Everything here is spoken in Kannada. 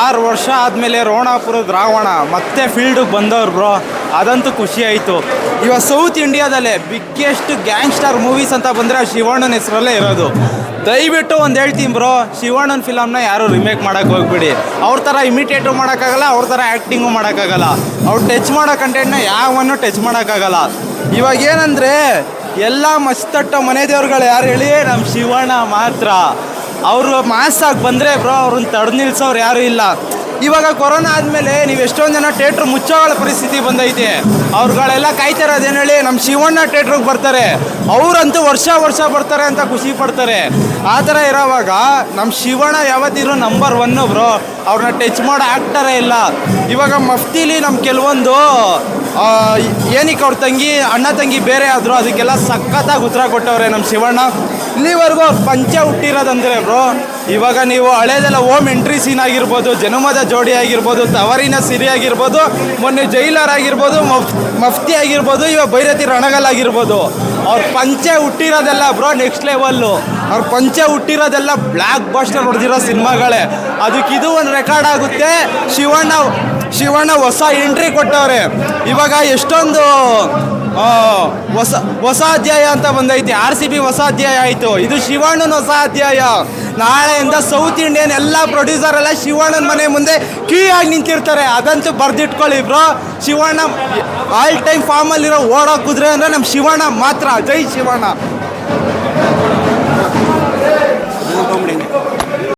ಆರು ವರ್ಷ ಆದಮೇಲೆ ರೋಣಾಪುರದ ರಾವಣ ಮತ್ತೆ ಫೀಲ್ಡಿಗೆ ಬಂದವ್ರು ಬ್ರೋ ಅದಂತೂ ಖುಷಿ ಆಯಿತು. ಇವಾಗ ಸೌತ್ ಇಂಡಿಯಾದಲ್ಲೇ ಬಿಗ್ಗೆಸ್ಟ್ ಗ್ಯಾಂಗ್ಸ್ಟರ್ ಮೂವೀಸ್ ಅಂತ ಬಂದರೆ ಶಿವಣ್ಣನ ಹೆಸರಲ್ಲೇ ಇರೋದು. ದಯವಿಟ್ಟು ಒಂದು ಹೇಳ್ತೀನಿ ಬ್ರೋ ಶಿವಣ್ಣನ ಫಿಲಮ್ನ ಯಾರು ರಿಮೇಕ್ ಮಾಡೋಕ್ಕೆ ಹೋಗ್ಬಿಡಿ. ಅವ್ರ ಥರ ಇಮಿಟೇಟು ಮಾಡೋಕ್ಕಾಗಲ್ಲ, ಅವ್ರ ಥರ ಆ್ಯಕ್ಟಿಂಗು ಮಾಡೋಕ್ಕಾಗಲ್ಲ. ಅವ್ರು ಟಚ್ ಮಾಡೋ ಕಂಟೆಂಟ್ನ ಯಾವನ್ನು ಟಚ್ ಮಾಡೋಕ್ಕಾಗಲ್ಲ. ಇವಾಗ ಏನಂದರೆ, ಎಲ್ಲ ಮಸ್ತಟ್ಟ ಮನೆ ದೇವ್ರುಗಳು ಯಾರು ಹೇಳಿ? ನಮ್ಮ ಶಿವಣ್ಣ ಮಾತ್ರ. ಅವರು ಮಾಸ್ಸಾಗಿ ಬಂದರೆ ಬ್ರೋ ಅವ್ರನ್ನ ತಡೆದು ನಿಲ್ಸೋರು ಯಾರೂ ಇಲ್ಲ. ಇವಾಗ ಕೊರೋನಾ ಆದಮೇಲೆ ನೀವು ಎಷ್ಟೊಂದು ಜನ ಥಿಯೇಟ್ರ್ ಮುಚ್ಚೋಗಳ ಪರಿಸ್ಥಿತಿ ಬಂದೈತೆ. ಅವ್ರುಗಳೆಲ್ಲ ಕಾಯ್ತಾರೆ ಅದೇನು ಹೇಳಿ ನಮ್ಮ ಶಿವಣ್ಣ ಥಿಯೇಟ್ರಿಗೆ ಬರ್ತಾರೆ. ಅವರಂತೂ ವರ್ಷ ವರ್ಷ ಬರ್ತಾರೆ ಅಂತ ಖುಷಿ ಪಡ್ತಾರೆ. ಆ ಥರ ಇರೋವಾಗ ನಮ್ಮ ಶಿವಣ್ಣ ಯಾವತ್ತಿದ್ರು ನಂಬರ್ ಒನ್ನು ಬ್ರೋ ಅವ್ರನ್ನ ಟಚ್ ಮಾಡೋ ಆ್ಯಕ್ಟರೇ ಇಲ್ಲ. ಇವಾಗ ಮಫ್ತಿಲಿ ನಮ್ಮ ಕೆಲವೊಂದು ಏನಕ್ಕೆ ಅವ್ರ ತಂಗಿ, ಅಣ್ಣ ತಂಗಿ ಬೇರೆ ಆದರೂ ಅದಕ್ಕೆಲ್ಲ ಸಖತ್ತಾಗಿ ಉತ್ತರ ಕೊಟ್ಟವ್ರೆ ನಮ್ಮ ಶಿವಣ್ಣ. ಇಲ್ಲಿವರೆಗೂ ಪಂಚ ಹುಟ್ಟಿರೋದಂದ್ರೆ ಬ್ರೋ ಇವಾಗ ನೀವು ಹಳೇದೆಲ್ಲ ಓಮ್ ಎಂಟ್ರಿ ಸೀನ್ ಆಗಿರ್ಬೋದು, ಜನುಮದ ಜೋಡಿ ಆಗಿರ್ಬೋದು, ತವರಿನ ಸಿರಿ ಆಗಿರ್ಬೋದು, ಮೊನ್ನೆ ಜೈಲರ್ ಆಗಿರ್ಬೋದು, ಮಫ್, ಮಫ್ತಿ ಆಗಿರ್ಬೋದು ಇವಾಗ ಭೈರತಿ ರಣಗಲ್ ಆಗಿರ್ಬೋದು. ಅವ್ರ ಪಂಚೆ ಹುಟ್ಟಿರೋದೆಲ್ಲ ಬ್ರೋ ನೆಕ್ಸ್ಟ್ ಲೆವೆಲ್ಲು ಅವ್ರ ಪಂಚೆ ಹುಟ್ಟಿರೋದೆಲ್ಲ ಬ್ಲ್ಯಾಕ್ ಬಾಸ್ಟರ್ ಹೊಡೆದಿರೋ ಸಿನಿಮಾಗಳೇ. ಅದಕ್ಕೆ ಇದು ಒಂದು ರೆಕಾರ್ಡ್ ಆಗುತ್ತೆ. ಶಿವಣ್ಣ ಶಿವಣ್ಣ ಹೊಸ ಎಂಟ್ರಿ ಕೊಟ್ಟವ್ರೆ. ಇವಾಗ ಎಷ್ಟೊಂದು ಹೊಸ ಹೊಸ ಅಧ್ಯಾಯ ಅಂತ ಬಂದೈತಿ. ಆರ್ ಸಿ ಬಿ ಹೊಸ ಅಧ್ಯಾಯ ಆಯಿತು. ಇದು ಶಿವಣ್ಣನ ಹೊಸ ಅಧ್ಯಾಯ. ನಾಳೆಯಿಂದ ಸೌತ್ ಇಂಡಿಯನ್ ಎಲ್ಲ ಪ್ರೊಡ್ಯೂಸರ್ ಎಲ್ಲ ಶಿವಣ್ಣನ ಮನೆ ಮುಂದೆ ಕ್ಯೂ ಆಗಿ ನಿಂತಿರ್ತಾರೆ. ಅದಂತೂ ಬರ್ದಿಟ್ಕೊಳ್ಳಿ ಬ್ರೋ ಶಿವಣ್ಣ ಆಲ್ ಟೈಮ್ ಫಾರ್ಮಲ್ಲಿರೋ ಓಡೋ ಕುದುರೆ ಅಂದರೆ ನಮ್ಮ ಶಿವಣ್ಣ ಮಾತ್ರ. ಜೈ ಶಿವಣ್ಣ.